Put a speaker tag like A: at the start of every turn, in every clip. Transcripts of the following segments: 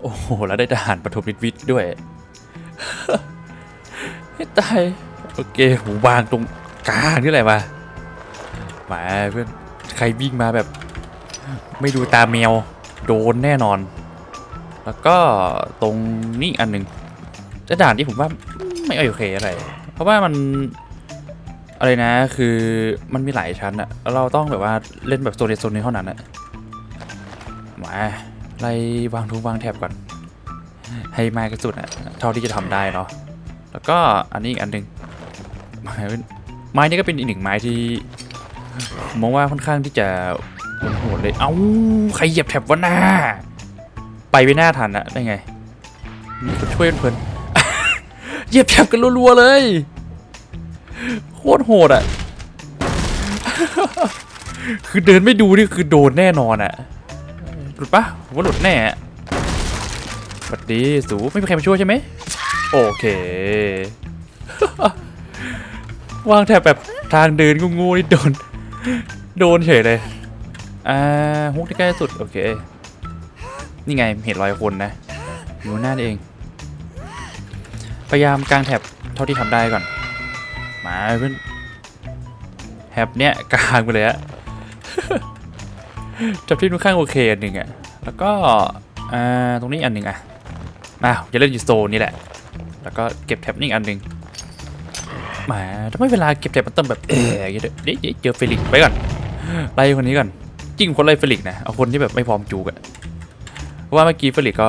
A: โอ้โห แล้วได้ทหารปฐมนิวิทย์ด้วยให้ตาย โอเคหูวางตรงกลางนี่แหละมาหมาเพื่อน ใครวิ่งมาแบบ ไม่ดูตาแมว โดนแน่นอน แล้วก็ตรงนี้อันหนึ่งแต่ด่านที่ผมว่าไม่โอเคอะไร เพราะว่ามันอะไรนะ คือมันมีหลายชั้นอะเราต้องแบบว่าเล่นแบบโซนเดโซนนี้เท่านั้นอะมา ไล่วางทุงวางแถบก่อน ให้มากที่สุดอะเท่าที่จะทำได้เนาะแล้วก็อันนี้อีกอันหนึ่งไม้นไม้นี่ก็เป็นอีกหนึ่งไม้ที่มองว่าค่อนข้างที่จะโหดเลย เอ้าใครเหยียบแถบวะหน้า ไปไม่น่าทันอะได้ไงมีคนช่วยเพื่อนเหยียบแถบกันรัวๆเลย โคตรโหดอะคือเดินไม่ดูนี่คือโดนแน่นอนอะ หลุดปะผมว่าหลุดแน่สวัสดีสูไม่มีใครมาช่วยใช่ไหมโอเควางแถบแบบทางเดินงูๆนี่โดน โดนเฉยเลย อ่าฮุกที่ใกล้สุด โอเค นี่ไงเห็นรอยคนนะ อยู่หน้านี่เอง พยายามกางแถบเท่าที่ทำได้ก่อน มาเพื่อนแฮปเนี้ยกลางไปเลยอะ จับที่ค่อนข้างโอเคอันหนึ่งอะแล้วก็อ่าตรงนี้อันหนึ่งอะมาจะเล่นอยู่โซนนี่แหละ แล้วก็เก็บแท็บนี่อันหนึ่งมาทำไมเวลาเก็บแท็บมันต้องแบบเอออย่างเงี้ยเดี๋ยวเจอเฟลิกซ์ไปก่อนไล่คนนี้ก่อนจริงคนไล่เฟลิกซ์นะเอาคนที่แบบไม่พร้อมจูกอะเพราะว่าเมื่อกี้เฟลิกซ์ก็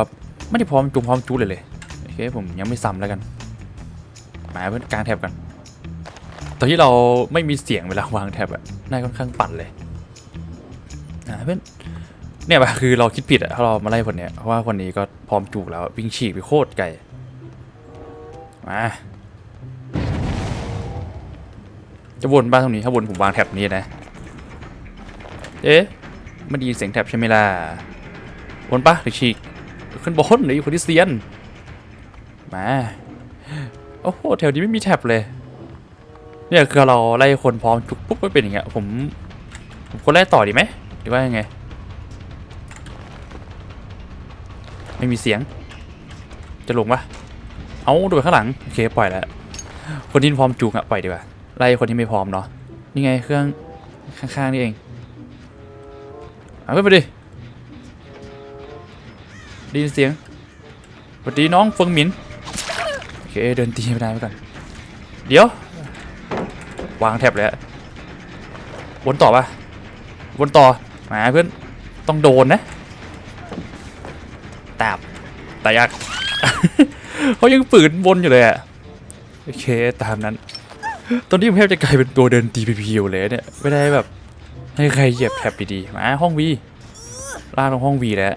A: ไม่ได้พร้อมจูงพร้อมจูเลยเลยโอเคผมยังไม่ซ้ำแล้วกันมาเพื่อนกลางแท็บกันตอนที่เราไม่มีเสียงเวลาวางแท็บอะน่าค่อนข้างปั่นเลย อ่าเพื่อนเนี่ยปะคือเราคิดผิดอะถ้าเรามาไล่คนเนี้ยเพราะว่าคนนี้ก็พร้อมจูบแล้ววิ่งฉีกไปโคตรไกลมาจะวนบ้านตรงนี้ถ้าวนผมวางแท็บนี้นะ เอ๊ะไม่ได้เสียงแท็บใช่ไหมล่ะวนปะหรือฉีกขึ้นบนหรืออยู่คนที่เซียนมาโอ้โหแถวนี้ไม่มีแท็บเลย เนี่ยคือเราไล่คนพร้อมจุกปุ๊บก็เป็นอย่างเงี้ยผมผมคนไล่ต่อดีไหม รือว่ายังไง ไม่มีเสียง จะลงปะเอาดูไปข้างหลัง โอเคปล่อยแล้ว คนที่พร้อมจูงอะปล่อยดีกว่า ไล่คนที่ไม่พร้อมเนาะ นี่ไงเครื่องข้างๆนี่เอง เอาวไปดิได้ยินเสียงสวัสดีน้องเฟิงหมิน โอเคเดินตีไม่ได้ไปก่อน เดี๋ยว วางแท็บเลยอะวนต่อปะวนต่อ มาเพื่อนต้องโดนนะแตบแต่ยากเขายังฝืนวนอยู่เลยอะโอเคตามนั้น ตอนนี้ผมแทบจะกลายเป็นตัวเดินตีพีอยู่เลยเนี่ยไม่ได้แบบ ให้ใครเหยียบแท็บดีๆมาห้องวีล่าลงห้องวีแล้ว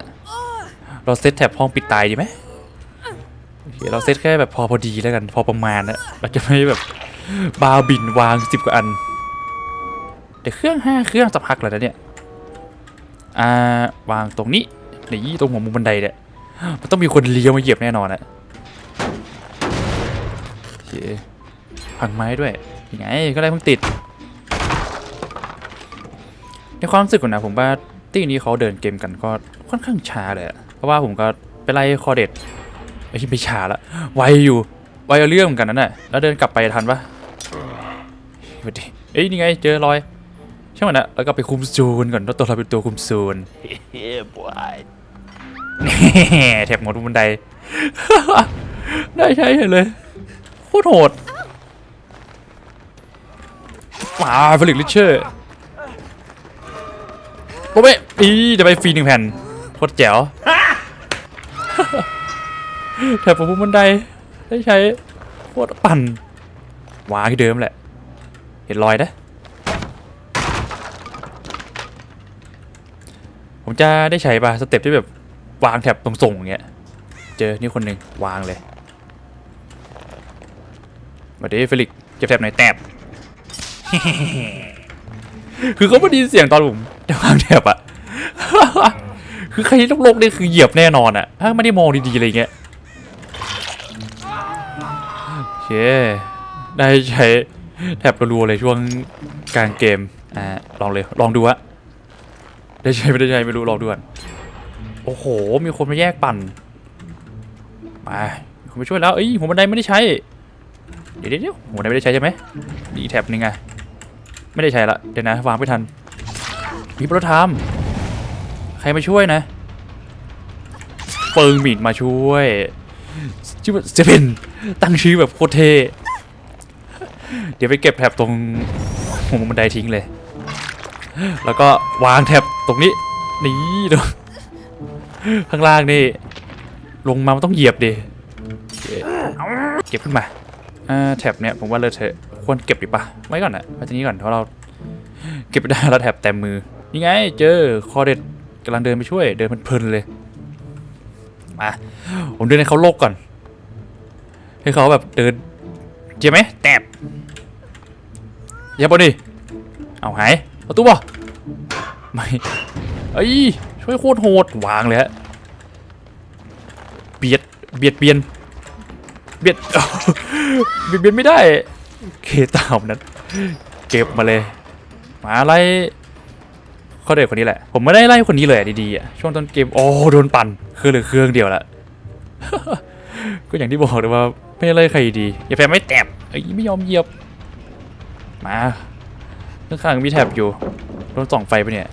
A: เราเซตแท็บห้องปิดตายดีไหมโอเคเราเซตแค่แบบพอพอดีแล้วกันพอประมาณนะเราจะไม่แบบบาวบินวางสิบกว่าอันเดี๋ยวเครื่องห้าเครื่องสักพักแล้วนะเนี่ย อ่าวางตรงนี้นี่ตรงหัวมุมบันไดเนี่ยมันต้องมีคนเลี้ยวมาเหยียบแน่นอนอะโอเคพังไม้ด้วยยังไงก็ได้เพิ่งติด ในความรู้สึกก่อนนะผมว่าตี้นี้เขาเดินเกมกันก็ค่อนข้างช้าเลยเพราะว่าผมก็ไปไล่คอเด็ดไอ้ที่ไม่ช้าละไวอยู่ไวเอาเรื่องเหมือนกันนั่นแหละแล้วเดินกลับไปทันปะวัสดีเอ้ยนี่ไงเจอรอย ช่างมันนะแล้วก็ไปคุมโซนก่อนแล้วตัวเราเป็นตัวคุมโซน
B: Yeah, boy.
A: แหม่แถบหมดบนบันได ได้ใช้เห็นเลยโคตรโหดมาฟลิกลิเชอร์โบเบ้อีจะไปฟรีหนึ่งแผ่นโคตรแจ๋วแถบผมบนบันไดได้ใช้โคตรปั่นวางที่เดิมแหละ เห็นรอยนะ ผมจะได้ใช้ปะสเต็ปที่แบบวางแถบตรงๆอย่างเงี้ย เจอนี่คนหนึ่งวางเลยมาดิเฟลิกซ์เก็บแถบไหนอยแตบคือเขาไม่ได้ยินเสียงตอนผมจะวางแถบอะคือใครที่โลกๆนี่คือเหยียบแน่นอนอะถ้าไม่ได้มองดีๆอะไรเงี้ยโอเคได้ใช้แถบรัวๆเลยช่วงกลางเกมอ่าลองเลยลองดูฮะ ได้ใช้ไม่ได้ใช้ไม่รู้ลองดูก่อนโอ้โห มีคนมาแยกปั่นมาผมไปช่วยแล้วเอ้ยหัวบันไดไม่ได้ใช้ เดี๋ยวเดี๋ยวหัวบันไดไม่ได้ใช้ใช่ไหมดีแท็บนึงไงไม่ได้ใช้ละเดี๋ยวนะวางไม่ทันมีโปรทามใครมาช่วยนะเฟิงหมิดมาช่วยชื่อว่าเซเป็นตั้งชื่อแบบโคตรเท่เดี๋ยวไปเก็บแท็บตรงหัวบันไดทิ้งเลย แล้วก็วางแท็บตรงนี้ นี่ดูข้างล่างนี่ ลงมามันต้องเหยียบดิเก็บขึ้นมาแท็บเนี่ยผมว่าเลอะเทอะควรเก็บดีปะไว้ก่อนนะไว้ทีนี้ก่อนเพราะเราเก็บได้แล้วแท็บเต็มมือนี่ไงเจอคอเด็ดกำลังเดินไปช่วย เดินเพลินเลยมาผมเดินให้เขาโลกก่อน ให้เขาแบบเดินเจ็บไหมแตบอย่าบอดิเอาหาย ประตูบ่ไม่เอ้ยช่วยโคตรโหดวางเลยฮะเบียดเบียดเบียนเบียดเบียดเบียนไม่ได้เคตามนั้น เก็บมาเลย มาไล่เขาเด็กคนนี้แหละ ผมไม่ได้ไล่คนนี้เลยดีๆอะช่วงต้นเกมโอ้โดนปั่นคือเหลือเครื่องเดียวละก็อย่างที่บอกเลยว่าไม่ไล่ใครดีอย่าแพ้ไม่แตบเอ้ยไม่ยอมเหยียบมา ข้างๆมีแท็บอยู่โดนส่องไฟไปะเนี่ย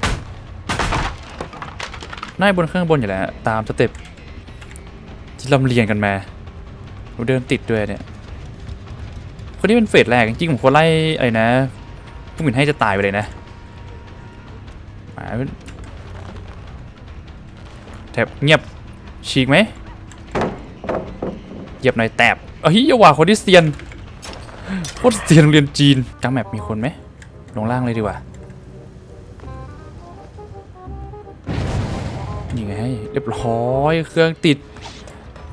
A: น่ายบนข้างบนอยู่แล้วฮะตามสเต็ปที่ลำเลียงกันมาเราเดินติดด้วยเนี่ยคนนี้เป็นเฟสแรกจริงๆผมควรไล่ไอ้นะผู้หมินให้จะตายไปเลยนะมาแถบเงียบฉีกไหมเหยียบหน่อยแตบเอ้ยอย่าว่าคนที่เซียนโคตรเซียนเรียนจีนกลางแมปมีคนไหม ลงล่างเลยดีกว่านี่ไงเรียบร้อยเครื่องติด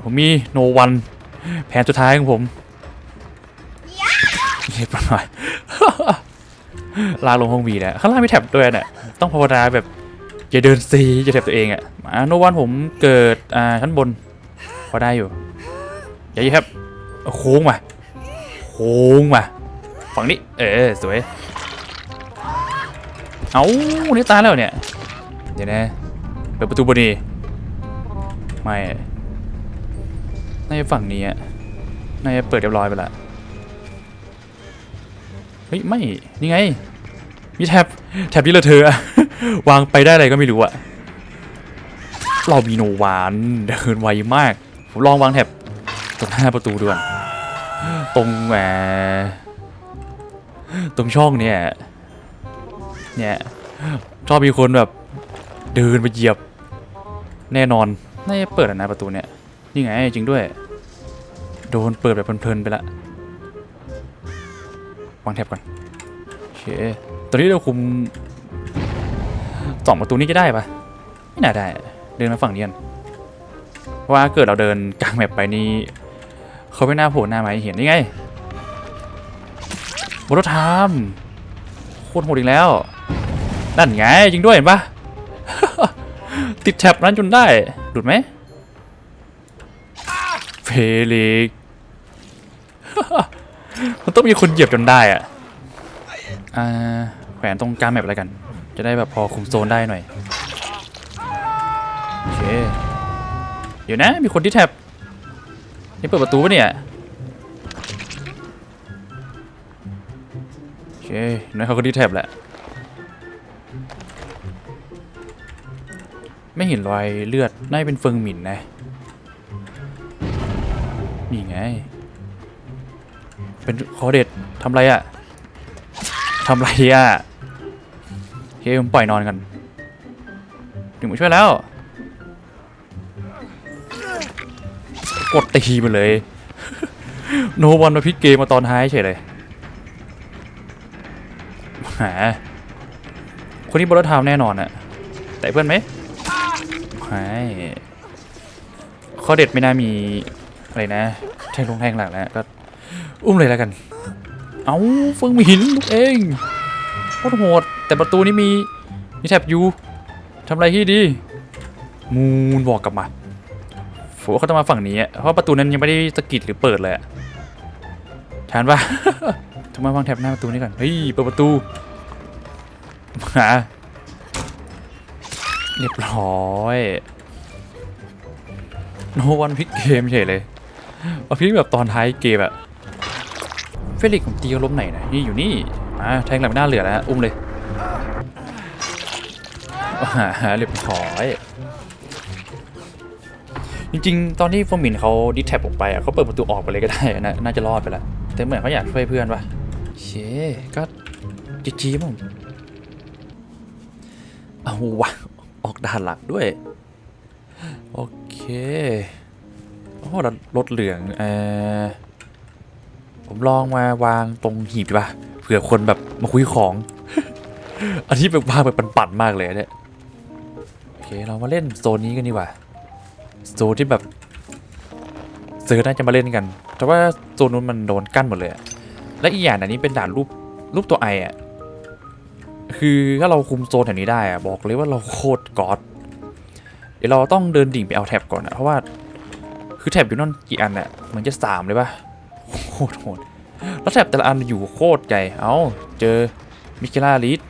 A: ผมมีโนวันแผนสุดท้ายของผมเรียบร้อยลากลงห้องวีแล้วข้างล่างมีแท็บด้วยเนี่ยต้องภาวนาแบบอย่าเดินซีอย่าแท็บตัวเองอะมาโนวันผมเกิดอ่าชั้นบนพอได้อยู่อย่าเหยียบโค้งมาโค้งมาฝั่งนี้เออสวย เอานี่ตายแล้วเนี่ย เดี๋ยวนะเปิดประตูบนดีไม่น่าจะฝั่งนี้อะน่าจะเปิดเรียบร้อยไปละเฮ้ยไม่นี่ไง มีแท็บแท็บที่เราเธอ วางไปได้อะไรก็ไม่รู้อะเรามีโนวานเดินไวมาก ผมลองวางแท็บตรงหน้าประตูด่วนตรงแหมตรงช่องเนี่ย เนี่ยชอบมีคนแบบเดินไปเหยียบ แน่นอนน่าจะเปิดอะนะประตูเนี่ยนี่ไงจริงด้วย โดนเปิดแบบเพลินๆไปละวางแท็บก่อนโอเคตอนนี้เราคุมสองประตูนี้จะได้ปะไม่น่าได้ เดินมาฝั่งนี้กันเพราะว่าเกิดเราเดินกลางแมปไปนี่เขาไม่น่าโผล่หน้ามาให้เห็นนี่ไงบรถทามโคตรโหดอีกแล้ว นั่นไงจริงด้วยเห็นปะติดแท็บนั้นจนได้หลุดไหมเฟลิกมันต้องมีคนเหยียบจนได้อะอ่าแขวนตรงกลางแมปอะไรกัน จะได้แบบพอคุมโซนได้หน่อยโอเคเดี๋ยวนะ มีคนที่แท็บนี่เปิดประตูปะเนี่ยโอเคนั่นเขาคนที่แท็บแหละ ไม่เห็นรอยเลือดน่าจะเป็นเฟิงหมินนะ นี่ไง เป็นคอเด็ดทำไรอะทำไรอะเฮ้ยผมปล่อยนอนกัน ถึงมาช่วยแล้ว กดตีมาเลย โนวันมาพิกเกมมาตอนท้ายเฉยเลยหาคนนี้บอลทามแน่นอนอะแต่เพื่อนไหม ไม่ข้อเด็ดไม่น่ามีอะไรนะแทงลงแทงหลังแล้วก็อุ้มเลยแล้วกัน เอาเฟิงมีหินลูกเองโคตรโหด แต่ประตูนี้มีมีแท็บอยู่ทำอะไรที่ดี มูนบอกกลับมาโฟเขาต้องมาฝั่งนี้เพราะประตูนั้นยังไม่ได้สกิดหรือเปิดเลยทานปะทำไมวางแท็บหน้าประตูนี้ก่อน เฮ้ย เปิดประตูหา เรียบร้อยโนวันพิกเกมเฉยเลยเอาพิกแบบตอนท้ายเกมอะเฟลิกผมตีเขาล้มไหนนะนี่อยู่นี่มาแทงหลังหน้าเหลือแล้วอุ้มเลยอ่าเรียบร้อยจริงๆ ตอนที่ฟอร์มินเขาดิแท็บออกไปอะเขาเปิดประตูออกไปเลยก็ได้นะน่าจะรอดไปแล้วแต่เหมือนเขาอยากช่วยเพื่อนปะเชก็จีจีมั้งเอาวะ ออกด่านหลักด้วย โอเคโอ้รถรถเหลืองเออผมลองมาวางตรงหีบดีป่ะเผื่อคนแบบมาคุยของ อันนี้แบบวางแบบปั่นๆมากเลยเนี่ยโอเคเรามาเล่นโซนนี้กันดีกว่าโซนที่แบบเซอร์น่าจะมาเล่นกัน แต่ว่าโซนนู้นมันโดนกั้นหมดเลย และอีกอย่างอันนี้เป็นด่านรูปรูปตัวไออะ คือถ้าเราคุมโซนแถวนี้ได้อะบอกเลยว่าเราโคตรกอดเดี๋ยวเราต้องเดินดิ่งไปเอาแท็บก่อนนะเพราะว่าคือแท็บอยู่นั่นกี่อันเนี่ยเหมือนจะสามเลยปะโคตรโหดแล้วแท็บแต่ละอันอยู่โคตรใหญ่เอาเจอมิเคล่าลีด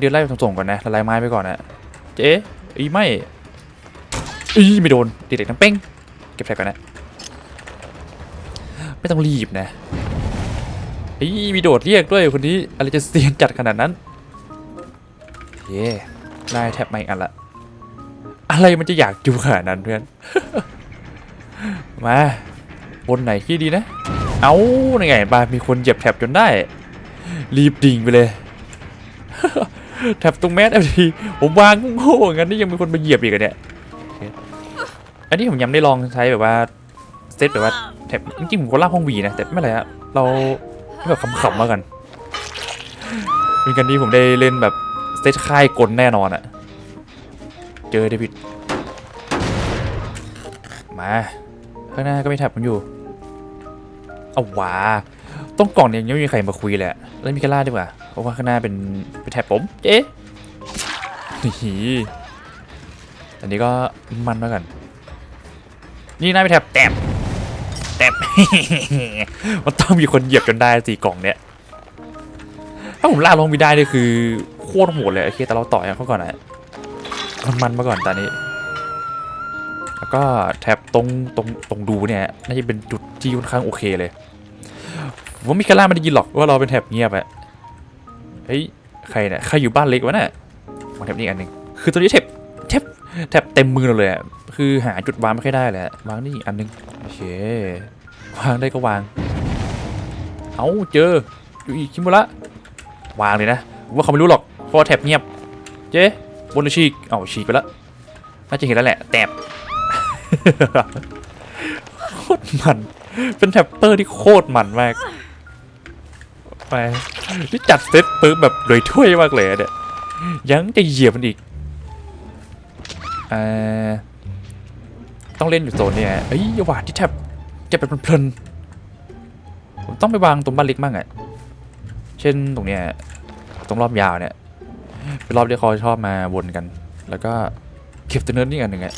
A: เดินไล่ไปส่งๆก่อนนะละลายไม้ไปก่อนนะเจ๊อีไม่อีไม่โดนเด็กๆน้ำเป้งเก็บแท็บก่อนนะไม่ต้องรีบนะ อีมีโดดเรียกด้วยคนนี้อะไรจะเซียนจัดขนาดนั้นเย้ได้แท็บมาอีกอันละ อะไรมันจะอยากอยู่ขนาดนั้นเพื่อน มาบนไหนที่ดีนะ เอาไงไงบามีคนเหยียบแท็บจนได้ รีบดิ่งไปเลย แท็บตรงแมสเอฟทีผมวางโง่งั้นนี่ยังมีคนมาเหยียบอีกอะเนี่ย อันนี้ผมยังไม่ได้ลองใช้แบบว่าเซตแบบว่าแท็บจริงๆผมก็ลากห้องวีนะแต่ไม่เป็นไรฮะเรา แบบขำๆมากันเป็นกันที่ผมได้เล่นแบบเซตค่ายกลแน่นอนอะเจอเดวิดมา ข้างหน้าก็ไม่แท็บผมอยู่เอาว้าต้องกล่องเนี่ยยังไม่มีใครมาคุยเละเล่นมิคาร่าดีกว่า เพราะว่าข้างหน้าเป็นเป็นแท็บผมเจ๊นี่อันนี้ก็มันมากัน นี่หน้าไปแท็บแตบ แตบ มันต้องมีคนเหยียบจนได้สี่กล่องเนี่ย ถ้าผมล่าลงไม่ได้นี่คือโคตรโหดเลยโอเคแต่เราต่อยเขาก่อนนะมันมันมาก่อนตอนนี้ แล้วก็แท็บตรงตรงตรงดูเนี่ยน่าจะเป็นจุดที่ค่อนข้างโอเคเลยว่ามิคาร่าไม่ได้ยินหรอกว่าเราเป็นแท็บเงียบอะเฮ้ยใครเนี่ยใครอยู่บ้านเล็กวะเนี่ยมาแท็บนี่อันหนึ่งคือตัวนี้แท็บแท็บแท็บเต็มมือเราเลยอะ คือหาจุดวางไม่ค่อยได้เลยอะวางนี่อันหนึงโอเควางได้ก็วาง เอาเจออยู่อีกคิมุระวางเลยนะว่าเขาไม่รู้หรอกเพราะแท็บเงียบ เจ๊บนฉีกเอาฉีกไปแล้วน่าจะเห็นแล้วแหละแตบโคตรมัน เป็นแท็ปเปอร์ที่โคตรมันมากไปนี่จัดเซตปึ๊บแบบโดยถ้วยมากเลยเนี่ยยังจะเหยียบมันอีกอ่า ต้องเล่นอยู่โซนเนี่ยเอ้ยอย่าหวาดที่แท็บจะเป็นเพลินผมต้องไปวางตรงบ้านเล็กมั่งอะเช่นตรงเนี้ยตรงรอบยาวเนี่ยเป็นรอบที่เขาชอบมาวนกัน แล้วก็เก็บตัวเนิร์ดนี่อันหนึ่งอะ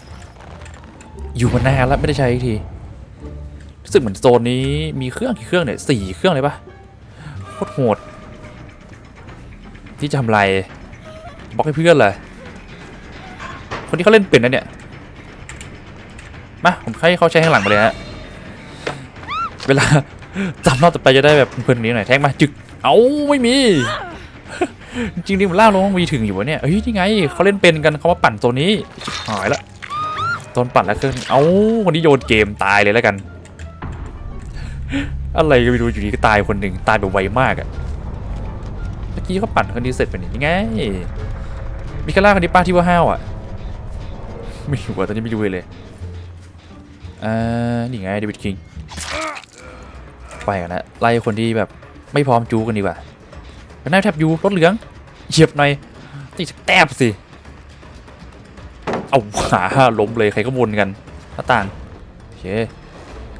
A: อยู่มานานแล้วไม่ได้ใช้อีกทีรู้สึกเหมือนโซนนี้มีเครื่องกี่เครื่องเนี่ยสี่เครื่องเลยปะโคตรโหด ที่จะทำไรบล็อกให้เพื่อนเลยคนที่เขาเล่นเป็นนะเนี่ย มาผมให้เขาใช้ข้างหลังมาเลยฮะเวลาจำรอบต่อไปจะได้แบบเพลินนี้หน่อยแทงมาจึกเอาไม่มี จริงๆผมล่าลงห้องวีถึงอยู่วะเนี่ยเฮ้ยนี่ไงเขาเล่นเป็นกันเขามาปั่นโซนนี้หายละโซนปั่นแล้วเครื่องเอาคนนี้โยนเกมตายเลยแล้วกัน อะไรก็ไม่รู้อยู่ดีก็ตายคนหนึ่งตายแบบไวมากอะเมื่อกี้เขาปั่นคนนี้เสร็จเป็นยังไงมีกระล่าคนนี้ป้าที่ว่าห้าวอะไม่รู้ว่าตอนนี้ไม่รู้เลย อ่านี่ไงเดวิดคิง ไปกันนะไล่คนที่แบบไม่พร้อมจูกันดีกว่าเป็นหน้าแทบยูรถเหลืองเหยียบหน่อยตีสักแตบสิ เอาหาล้มเลยใครก็วนกันหน้าต่างโอเค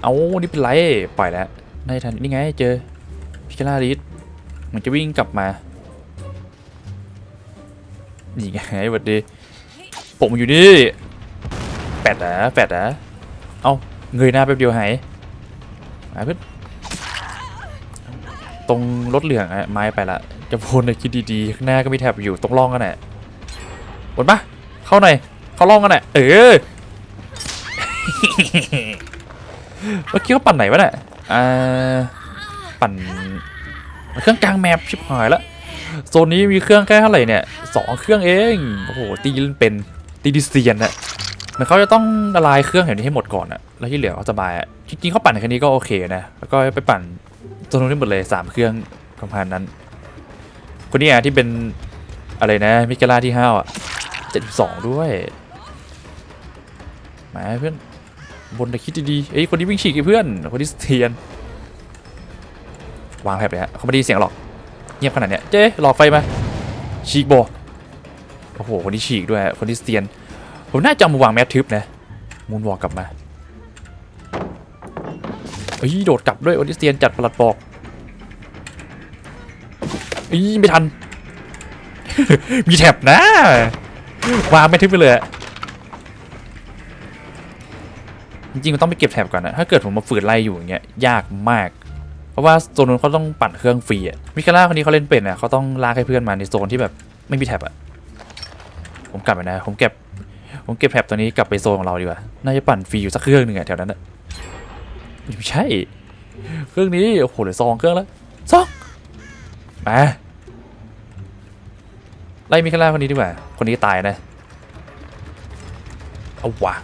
A: เอานี่เป็นไรปล่อยแล้วในทันนี่ไงเจอพิคาราริสมันจะวิ่งกลับมานี่ไงสวัสดีผมอยู่นี่แปดนะแปดนะ เอาเงยหน้าแป๊บเดียวหายหายเพื่อนตรงรถเหลืองอะไม้ไปละจะวนเลยคิดดีๆข้างหน้าก็มีแท็บอยู่ตรงร่องกันแหละวนปะเข้าหน่อยเข้าร่องกันแหละเออเมื่อกี้เขาปั่นไหนวะเนี่ยอ่าปั่นเครื่องกลางแมปชิบหายแล้วโซนนี้มีเครื่องแค่เท่าไหร่เนี่ยสองเครื่องเองโอ้โหตีเล่นเป็นตีดิเซียนอะ เหมือนเขาจะต้องละลายเครื่องแถวนี้ให้หมดก่อนอะแล้วที่เหลือเขาสบายจริงๆเขาปั่นแค่นี้ก็โอเคนะ แล้วก็ไปปั่นโซนนู้นได้หมดเลยสามเครื่องประมาณนั้น คนนี้อะที่เป็นอะไรนะมิเกล่าที่ห้าอะเจ็ดสองด้วยมาเพื่อนบนแต่คิดดีๆเอ้ยคนที่วิ่งฉีกไอ้เพื่อนคนที่เทียนวางแผบเลยฮะเขาไม่ได้เสียงหรอกเงียบขนาดเนี้ยเจ๊หลอกไฟมาฉีกโบโอ้โหคนที่ฉีกด้วยคนที่เทียน ผมน่าจะมาวางแมททึบนะมูนวอลกลับมาเอ้ยโดดกลับด้วยคนที่เทียนจัดประหลัดบอกเอ้ยไม่ทัน มีแท็บนะวางแมททึบไปเลยจริงๆมันต้องไปเก็บแถบก่อนนะถ้าเกิดผมมาฝืนไล่อยู่อย่างเงี้ยยากมาก เพราะว่าโซนนู้นเขาต้องปั่นเครื่องฟรีอะมิคาร่าคนนี้เขาเล่นเป็นอะเขาต้องลากให้เพื่อนมาในโซนที่แบบไม่มีแถบอะผมกลับไปนะ ผมเก็บ ผมเก็บแถบตัวนี้กลับไปโซนของเราดีกว่า น่าจะปั่นฟรีอยู่สักเครื่องหนึ่งอะแถวนั้นอะไม่ใช่ เครื่องนี้ โอ้โหเหลือสองเครื่องแล้วสองมาไล่มิคาร่าคนนี้ดีกว่า คนนี้ตายนะ เอาวะ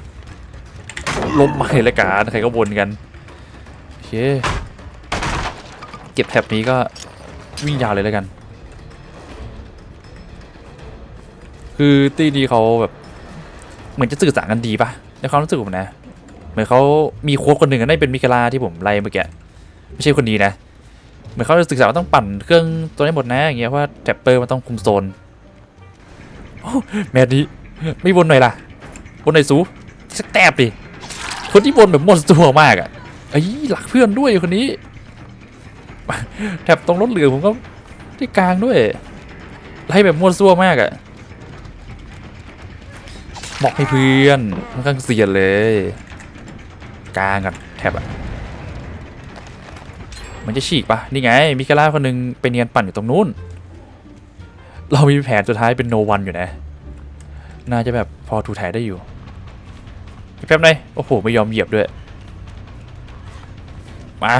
A: ล้มมาในรายการใครก็วนกันโอเคเก็บแท็บนี้ก็วิ่งยาวเลยแล้วกัน คือตีดีเขาแบบ มือนจะสื่อสารกันดีปะในความรู้สึกผมนะ เหมือนเขามีโค้ชคนหนึ่งอะน่าจะเป็นมิเคลาที่ผมไล่เมื่อกี้ไม่ใช่คนนี้นะ เหมือนเขาจะศึกษาว่าต้องปั่นเครื่องตัวนี้หมดนะอย่างเงี้ยเพราะว่าแท็บเปอร์มันต้องคุมโซนโอ้แมทนี้ไม่วนหน่อยล่ะวนหน่อยสูสักแตบดิคนที่บนแบบหมดตัวมากอะไอ้หลักเพื่อนด้วยคนนี้แถบตรงรถเหลืองผมก็ที่กลางด้วยไล่แบบมั่วซั่วมากอะ บอกให้เพื่อนค่อนข้างเสียนเลยกลางกันแถบอะมันจะฉีกปะนี่ไง มิคาร่าคนหนึงไปเนียนปั่นอยู่ตรงนู้น เรามีแผนสุดท้ายเป็นโนวันอยู่นะ น่าจะแบบพอถูถ่ายได้อยู่แป๊บหนอยโอ้โห ไม่ยอมเหยียบด้วย มา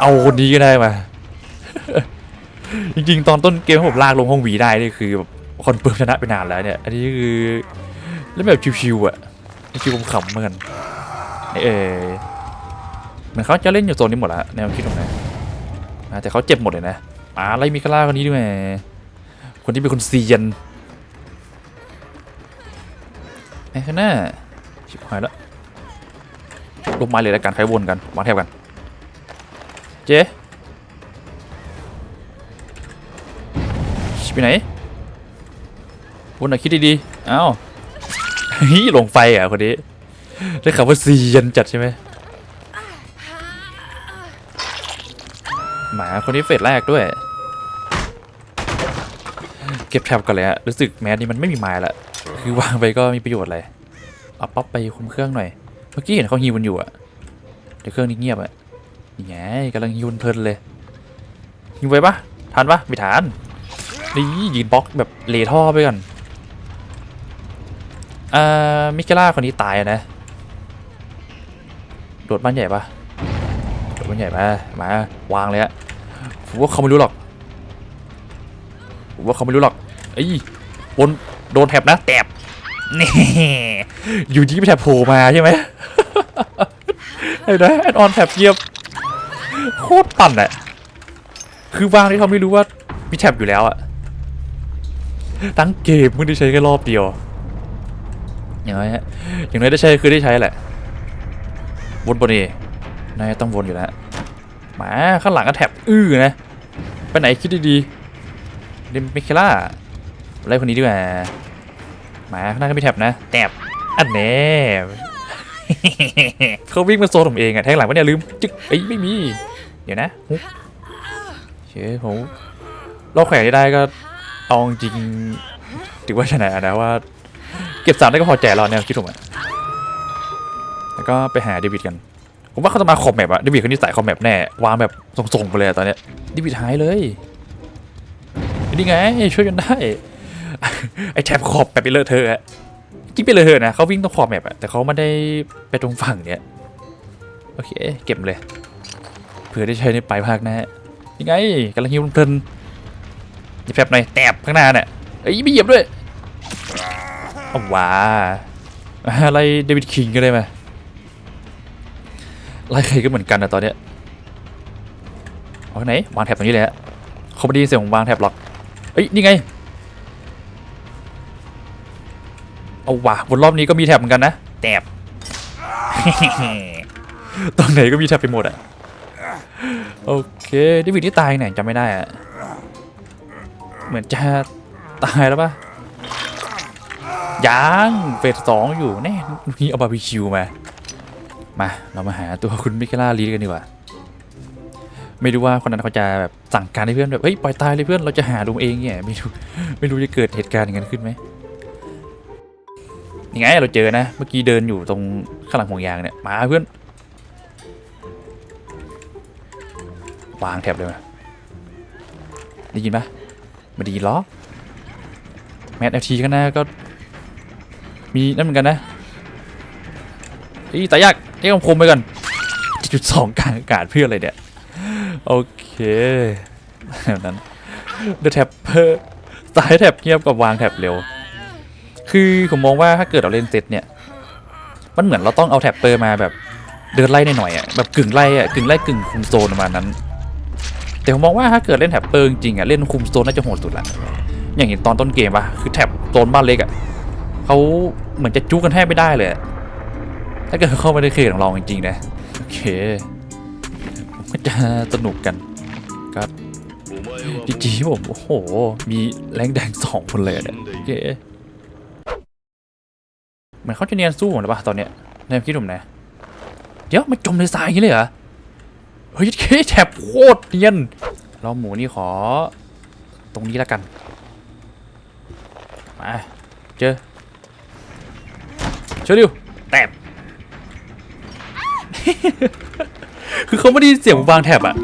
A: เอาคนนี้ก็ได้มา จริงๆ ตอนต้นเกมผมลากลงห้องหวีได้นี่คือแบบคนเฟิร์มชนะไปนานแล้วเนี่ย อันนี้คือ เล่นแบบชิวๆอะชิวๆผมขำเหมือนกันเออเหมือนเขาจะเล่นอยู่โซนนี้หมดล้วแนวคิดตรงนั้นะแต่เขาเจ็บหมดเลยนะมาไล่มิคาร่าคนนี้ด้วยคนที่เป็นคนเซียนไอ้ข้างหน้าชิบหายแล้วลงไม้เลยแล้วกันใครวนกันวางแถบกัน เจ๊ชิบไปไหนวนหน่อยคิดดีๆเอ้า ฮีลงไฟอะคนนี้ได้ข่าวว่าเซียนจัดใช่ไหมหมาคนนี้เฟสแรกด้วย เก็บแถบกันเลยฮะรู้สึกแมสนี่มันไม่มีไม้ละคือวางไปก็มีประโยชน์เลยเอาป๊อปไปคุมเครื่องหน่อย เมื่อกี้เห็นเขาฮิวมันอยู่อะแต่เครื่องนี้เงียบอะนี่ไงกำลังฮิวเพลินเลยฮิวไปปะทันปะไม่ทันนี่ยืนบล็อกแบบเลท่อไปก่อน อ่ามิเกล่าคนนี้ตายนะ โดดบ้านใหญ่ปะโดดบ้านใหญ่ปะมาวางเลยอะผมว่าเขาไม่รู้หรอกผมว่าเขาไม่รู้หรอกไอ้บนโดนแถบนะแตบนี่อยู่ดีไปแถบโผล่มาใช่ไหมเห็นไหมแอดออนแถบเงียบโคตรปั่นอะคือวางที่เขาไม่รู้ว่ามีแถบอยู่แล้วอะตั้งเกมมึงได้ใช้แค่รอบเดียว อย่างน้อยฮะอย่างน้อยได้ใช้คือได้ใช้แหละ วนบนนี่นายต้องวนอยู่แล้วหมาข้างหลังก็แถบอื้อนะ ไปไหนคิดดีๆเดมมิเคล่าไล่คนนี้ดีกว่าหมาข้างหน้าก็มีแท็บนะแท็บอันแน่เขาวิ่งมาโซนผมเองอะแทงหลังวะเนี่ยลืมจึ๊กเอ้ยไม่มี เดี๋ยวนะฮุกเฮ้ยผมเราแขวนได้ก็เอาจริงถือว่าชนะนะว่า ก็บสามได้ก็พอใจแล้วเนี่ยคิดถูกไหมแล้วก็ไปหาเดวิดกัน ผมว่าเขาจะมาคอมแมปอะเดวิดคนนี้ใส่คอมแมปแน่ วางแบบส่งๆไปเลยตอนเนี้ยเดวิดหายเลยนี่ไงช่วยกันได้ไอแท็บขอบแบบไปเลอะเทอะอะจริงไปเลยเหอนะเขาวิ่งตรงขอบแมปอะแต่เขาไม่ได้ไปตรงฝั่งเนี้ยโอเคเก็บเลยเผื่อได้ใช้ในปลายภาคหนะฮะยังไงกำลังฮิวเพลินดิแฟบหน่อยแตบข้างหน้าเนี่ยเอ้ยไม่เหยียบด้วย เอาว้าอะไรเดวิดคิงก็ได้ไหมไล่ใครก็เหมือนกันนะตอนเนี้ยเอาไหนวางแท็บตรงนี้เลยฮะเขาไม่ได้ยินเสียงของวางแท็บหรอกเอ้ยนี่ไงเอาว่ะบนรอบนี้ก็มีแท็บเหมือนกันนะแท็บตรงไหนก็มีแท็บไปหมดอะโอเคเดวิดที่ตายไหนจำไม่ได้อะเหมือนจะตายแล้วปะ ยังเฟสสองอยู่แน่นี่เอาบาร์บีคิวมา มาเรามาหาตัวคุณมิเคล่าลีกันดีกว่า ไม่รู้ว่าคนนั้นเขาจะแบบสั่งการให้เพื่อนแบบเฮ้ยปล่อยตายเลยเพื่อนเราจะหาดูเองเนี่ยไม่รู้ไม่รู้จะเกิดเหตุการณ์อย่างนั้นขึ้นไหมยังไงเราเจอนะ เมื่อกี้เดินอยู่ตรงข้างหลังห่วงยางเนี่ยมาเพื่อนวางแถบเลยมาได้ยินปะไม่ด้ยินหรอแมทเอทีกันนะก็ มีนั่นเหมือนกันนะอีตายากเอ้คมคมไปก่อนจุดสองกลางอากาศเพื่ออะไรเนี่ย โอเคแบบนั้นเดอะแท็บเสายแท็บเงียบกับวางแท็บเร็ว คือผมมองว่าถ้าเกิดเราเล่นเซตเนี่ย มันเหมือนเราต้องเอาแท็บเปอร์มาแบบเดินไล่หน่อยๆอะแบบกึ่งไล่อะกึ่งไล่กึ่งคุมโซนประมาณนั้น แต่ผมมองว่าถ้าเกิดเล่นแท็บเปอร์จริงอะเล่นคุมโซนน่าจะโหดสุดละอย่างเห็นตอนต้นเกมปะคือแท็บโซนบ้านเล็กอะ เขาเหมือนจะจุกกันแทบไม่ได้เลย ถ้าเกิดเข้ามาในเขตของเราจริงๆนะ โอเคผมก็จะสนุกกันครับจริงๆผมโอ้โห มีแรงแดงสองคนเลยอะเนี่ยโอเคเหมือนเขาจะเนียนสู้ผมหรือเปล่าตอนเนี้ยในความคิดผมนะ เดี๋ยวมันจมในทรายอย่างนี้เลยเหรอ เฮ้ยเคแถบโคตรเนียน เราหมูนี่ขอ ตรงนี้แล้วกัน มา เจอ ชอริวแตบ คือเขาไม่ได้ยินเสียงวางแถบอะ